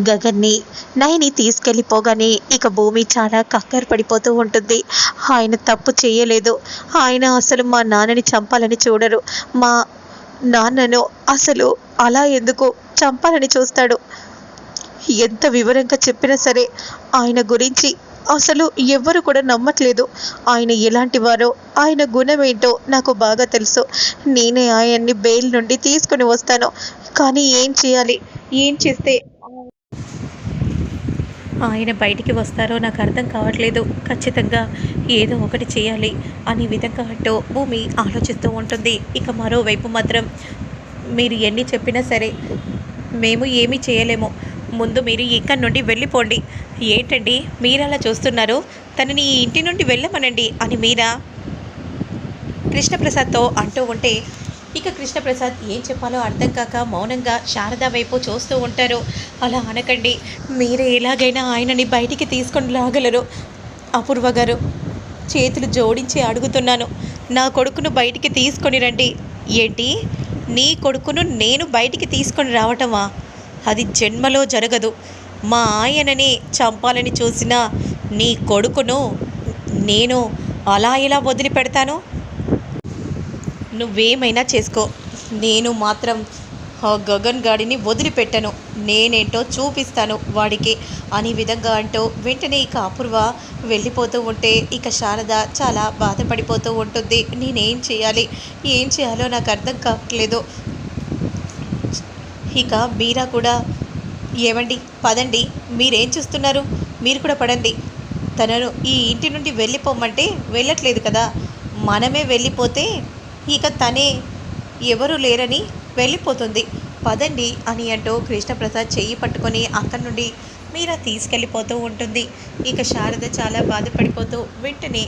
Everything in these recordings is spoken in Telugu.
గగన్ని నయని తీసుకెళ్ళిపోగానే ఇక భూమి చాలా కక్కరు పడిపోతూ ఉంటుంది. ఆయన తప్పు చేయలేదు. ఆయన అసలు మా నాన్నని చంపాలని చూడరు. మా నాన్నను అసలు అలా ఎందుకు చంపాలని చూస్తాడు? ఎంత వివరంగా చెప్పినా సరే ఆయన గురించి అసలు ఎవ్వరు కూడా నమ్మట్లేదు. ఆయన ఎలాంటి వారో ఆయన గుణం ఏంటో నాకు బాగా తెలుసు. నేనే ఆయన్ని బెయిల్ నుండి తీసుకుని వస్తాను. కానీ ఏం చేయాలి? ఏం చేస్తే ఆయన బయటికి వస్తారో నాకు అర్థం కావట్లేదు. ఖచ్చితంగా ఏదో ఒకటి చేయాలి అనే విధంగా అంటూ భూమి ఆలోచిస్తూ ఉంటుంది. ఇక మరోవైపు మాత్రం మీరు ఎన్ని చెప్పినా సరే మేము ఏమీ చేయలేము. ముందు మీరు ఇక్కడి నుండి వెళ్ళిపోండి. ఏంటండి? మీరు అలా చూస్తున్నారు. తనని ఈ ఇంటి నుండి వెళ్ళమనండి అని మీరా కృష్ణప్రసాద్తో అంటూ ఉంటే ఇక కృష్ణప్రసాద్ ఏం చెప్పాలో అర్థం కాక మౌనంగా శారద వైపు చూస్తూ ఉంటారు. అలా అనకండి మీరు ఎలాగైనా ఆయనని బయటికి తీసుకొని రాగలరు. అపూర్వ గారు చేతులు జోడించి అడుగుతున్నాను నా కొడుకును బయటికి తీసుకొని రండి. ఏంటి? నీ కొడుకును నేను బయటికి తీసుకొని రావటమా? అది జన్మలో జరగదు. మా ఆయనని చంపాలని చూసిన నీ కొడుకును నేను అలా ఎలా వదిలిపెడతాను? నువ్వేమైనా చేసుకో. నేను మాత్రం గగన్ గాడిని వదిలిపెట్టను. నేనేంటో చూపిస్తాను వాడికి. అని విధంగా అంటూ వెంటనే ఇక అపూర్వ వెళ్ళిపోతూ ఉంటే ఇక శారద చాలా బాధపడిపోతూ ఉంటుంది. నేనేం చేయాలి? ఏం చేయాలో నాకు అర్థం కావట్లేదు. ఇక మీరా కూడా ఏమండి పదండి. మీరేం చూస్తున్నారు? మీరు కూడా పడండి. తనను ఈ ఇంటి నుండి వెళ్ళిపోమంటే వెళ్ళట్లేదు కదా. మనమే వెళ్ళిపోతే ఇక తనే ఎవరు లేరని వెళ్ళిపోతుంది. పదండి అని అంటూ కృష్ణప్రసాద్ చెయ్యి పట్టుకొని అక్కడి నుండి మీరా తీసుకెళ్ళిపోతూ ఉంటుంది. ఇక శారద చాలా బాధపడిపోతూ వెంటనే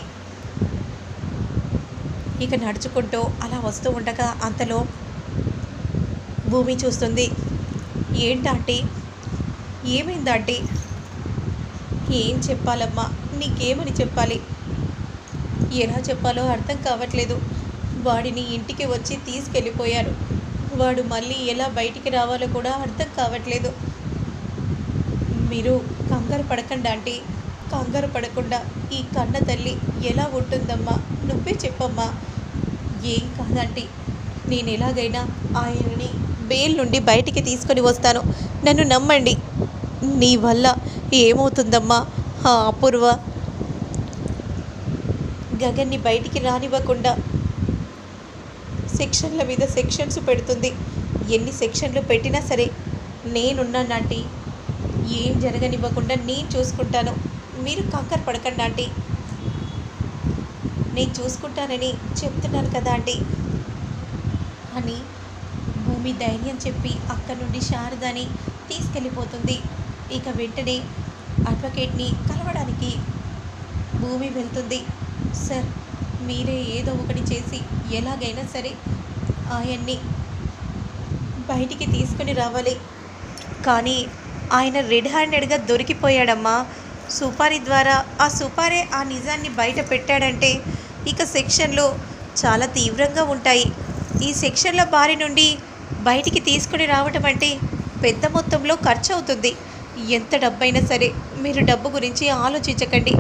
ఇక నడుచుకుంటూ అలా వస్తూ ఉండగా అంతలో భూమి చూస్తుంది. ఏంటంటే ఏమైందంటే ఏం చెప్పాలమ్మా? నీకేమని చెప్పాలి? ఎలా చెప్పాలో అర్థం కావట్లేదు. వాడిని ఇంటికి వచ్చి తీసుకెళ్ళిపోయారు. వాడు మళ్ళీ ఎలా బయటికి రావాలో కూడా అర్థం కావట్లేదు. మీరు కంగారు పడకండి ఆంటీ. కంగారు పడకుండా ఈ కన్న తల్లి ఎలా ఉంటుందమ్మా? నువ్వే చెప్పమ్మా. ఏం కాదంటీ. నేను ఎలాగైనా ఆయనని బెయిల్ నుండి బయటికి తీసుకొని వస్తాను. నన్ను నమ్మండి. నీ వల్ల ఏమవుతుందమ్మా? అపూర్వ గగన్ని బయటికి రానివ్వకుండా సెక్షన్ల మీద సెక్షన్స్ పెడుతుంది. ఎన్ని సెక్షన్లు పెట్టినా సరే నేనున్నానంటీ ఏం జరగనివ్వకుండా నేను చూసుకుంటాను. మీరు కంకర్ పడకండి ఆంటీ నేను చూసుకుంటానని చెప్తున్నాను కదా ఆంటీ. అని భూమి ధైర్యం చెప్పి అక్కడి నుండి శారదని తీసుకెళ్ళిపోతుంది. ఇక వెంటనే అడ్వకేట్ని కలవడానికి భూమి వెళ్తుంది. సార్ మీరే ఏదో ఒకటి చేసి ఎలాగైనా సరే ఆయన్ని బయటికి తీసుకుని రావాలి. కానీ ఆయన రెడ్ హ్యాండెడ్గా దొరికిపోయాడమ్మా. సుపారీ ద్వారా ఆ సుపారే ఆ నిజాన్ని బయట పెట్టాడంటే ఇక సెక్షన్లు చాలా తీవ్రంగా ఉంటాయి. ఈ సెక్షన్ల బారి నుండి బయటికి తీసుకుని రావటం అంటే పెద్ద మొత్తంలో ఖర్చు అవుతుంది ఎంత డబ్బైనా సరే మీరు డబ్బు గురించి ఆలోచించకండి.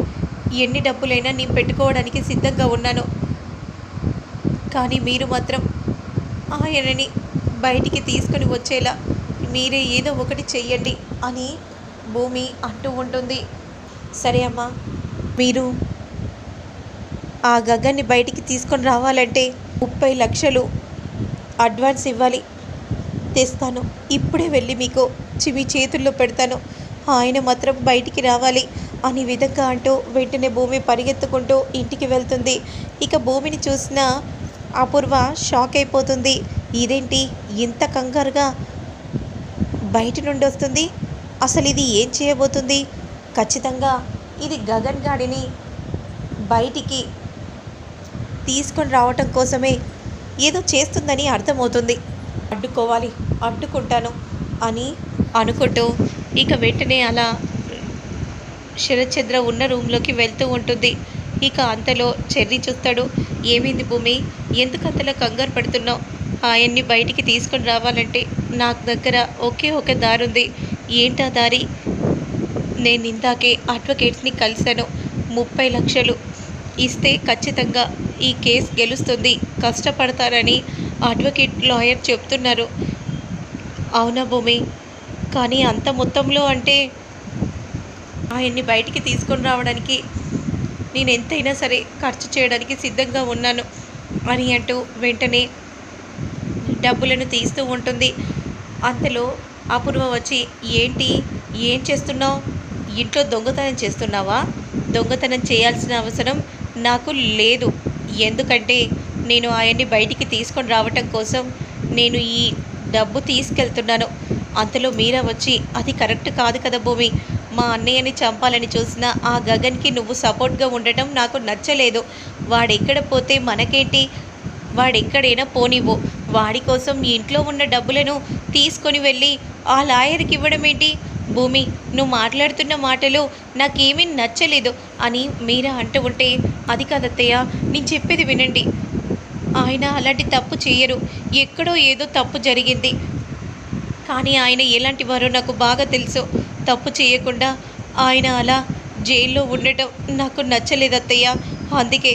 ఎన్ని డబ్బులైనా నేను పెట్టుకోవడానికి సిద్ధంగా ఉన్నాను. కానీ మీరు మాత్రం ఆయనని బయటికి తీసుకుని వచ్చేలా మీరే ఏదో ఒకటి చెయ్యండి అని భూమి అంటూ ఉంటుంది. సరే అమ్మా మీరు ఆ గగన్ని బయటికి తీసుకొని రావాలంటే ముప్పై లక్షలు అడ్వాన్స్ ఇవ్వాలి. తెస్తాను. ఇప్పుడే వెళ్ళి మీకు చివి చేతుల్లో పెడతాను. ఆయన మాత్రం బయటికి రావాలి. అని విధంగా అంటూ వెంటనే భూమి పరిగెత్తుకుంటూ ఇంటికి వెళ్తుంది. ఇక భూమిని చూసిన అపూర్వ షాక్ అయిపోతుంది. ఇదేంటి? ఇంత కంగారుగా బయట నుండి వస్తుంది? అసలు ఇది ఏం చేయబోతుంది? ఖచ్చితంగా ఇది గగన్ గాడిని బయటికి తీసుకొని రావటం కోసమే ఏదో చేస్తుందని అర్థమవుతుంది. అడ్డుకోవాలి అడ్డుకుంటాను అని అనుకుంటూ ఇక వెంటనే అలా శరత్చంద్ర ఉన్న రూమ్లోకి వెళ్తూ ఉంటుంది. ఇక అంతలో చెర్రీ చూస్తాడు. ఏమైంది భూమి? ఎందుకు అంతలో కంగారు పడుతున్నావు? ఆయన్ని బయటికి తీసుకొని రావాలంటే నాకు దగ్గర ఒకే ఒక దారి ఉంది. ఏంటా దారి? నేను ఇందాకే అడ్వకేట్స్ని కలిశాను. ముప్పై లక్షలు ఇస్తే ఖచ్చితంగా ఈ కేసు గెలుస్తుంది. కష్టపడతారని అడ్వకేట్ లాయర్ చెప్తున్నారు. అవునా భూమి? కానీ అంత మొత్తంలో అంటే ఆయన్ని బయటికి తీసుకొని రావడానికి నేను ఎంతైనా సరే ఖర్చు చేయడానికి సిద్ధంగా ఉన్నాను. అని అంటూ వెంటనే డబ్బులను తీస్తూ ఉంటుంది. అంతలో అపూర్వ వచ్చి ఏంటి? ఏం చేస్తున్నావు? ఇంట్లో దొంగతనం చేస్తున్నావా? దొంగతనం చేయాల్సిన అవసరం నాకు లేదు. ఎందుకంటే నేను ఆయన్ని బయటికి తీసుకొని రావటం కోసం నేను ఈ డబ్బు తీసుకెళ్తున్నాను. అంతలో మీరా వచ్చి అది కరెక్ట్ కాదు కదా భూమి. మా అన్నయ్యని చంపాలని చూసిన ఆ గగన్కి నువ్వు సపోర్ట్గా ఉండటం నాకు నచ్చలేదు. వాడెక్కడ పోతే మనకేంటి? వాడెక్కడైనా పోనివ్వు. వాడి కోసం ఇంట్లో ఉన్న డబ్బులను తీసుకొని వెళ్ళి ఆ లాయర్కి ఇవ్వడం ఏంటి భూమి నువ్వు మాట్లాడుతున్న మాటలు నాకేమీ నచ్చలేదు అని మీరా అంటూ ఉంటే అది కాదత్తయ్య నేను చెప్పేది వినండి. ఆయన అలాంటి తప్పు చేయరు. ఎక్కడో ఏదో తప్పు జరిగింది. కానీ ఆయన ఎలాంటి వారో నాకు బాగా తెలుసు. తప్పు చేయకుండా ఆయన అలా జైల్లో ఉండటం నాకు నచ్చలేదత్తయ్య అందుకే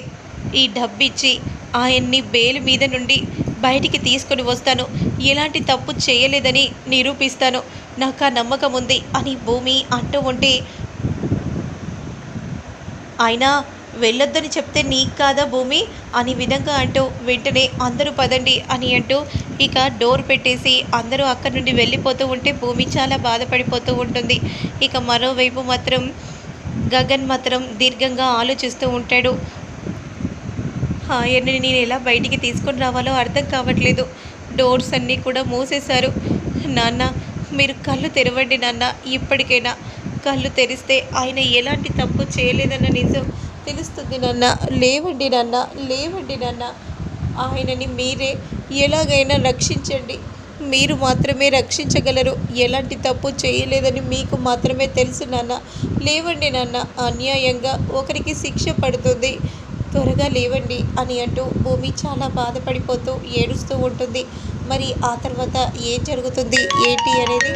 ఈ డబ్బిచ్చి ఆయన్ని బెయిల్ మీద నుండి బయటికి తీసుకొని వస్తాను. ఎలాంటి తప్పు చేయలేదని నిరూపిస్తాను. నాకు ఆ నమ్మకం ఉంది అని భూమి అంటూ ఉంటే అయినా వెళ్ళొద్దని చెప్తే నీకు కాదా భూమి? అని విధంగా అంటూ వెంటనే అందరూ పదండి అని అంటూ ఇక డోర్ పెట్టేసి అందరూ అక్కడి నుండి వెళ్ళిపోతూ ఉంటే భూమి చాలా బాధపడిపోతూ ఉంటుంది. ఇక మరోవైపు మాత్రం గగన్ మాత్రం దీర్ఘంగా ఆలోచిస్తూ ఉంటాడు. ఆయన్ని నేను ఎలా బయటికి తీసుకొని రావాలో అర్థం కావట్లేదు. డోర్స్ అన్నీ కూడా మూసేశారు. నాన్న మీరు కళ్ళు తెరవండి నాన్న ఇప్పటికైనా. కళ్ళు తెరిస్తే ఆయన ఎలాంటి తప్పు చేయలేదన్న నిజం. తెలుస్తుంది నాన్న. లేవండి నాన్న. లేవండి నాన్న. ఆయనని మీరే ఎలాగైనా రక్షించండి. మీరు మాత్రమే రక్షించగలరు. ఎలాంటి తప్పు చేయలేదని మీకు మాత్రమే తెలుసు నాన్న. లేవండి నాన్న. అన్యాయంగా ఒకరికి శిక్ష పడుతుంది. త్వరగా లేవండి అని అంటూ భూమి చాలా బాధపడిపోతూ ఏడుస్తూ ఉంటుంది. మరి ఆ తర్వాత ఏం జరుగుతుంది? ఏంటి అనేది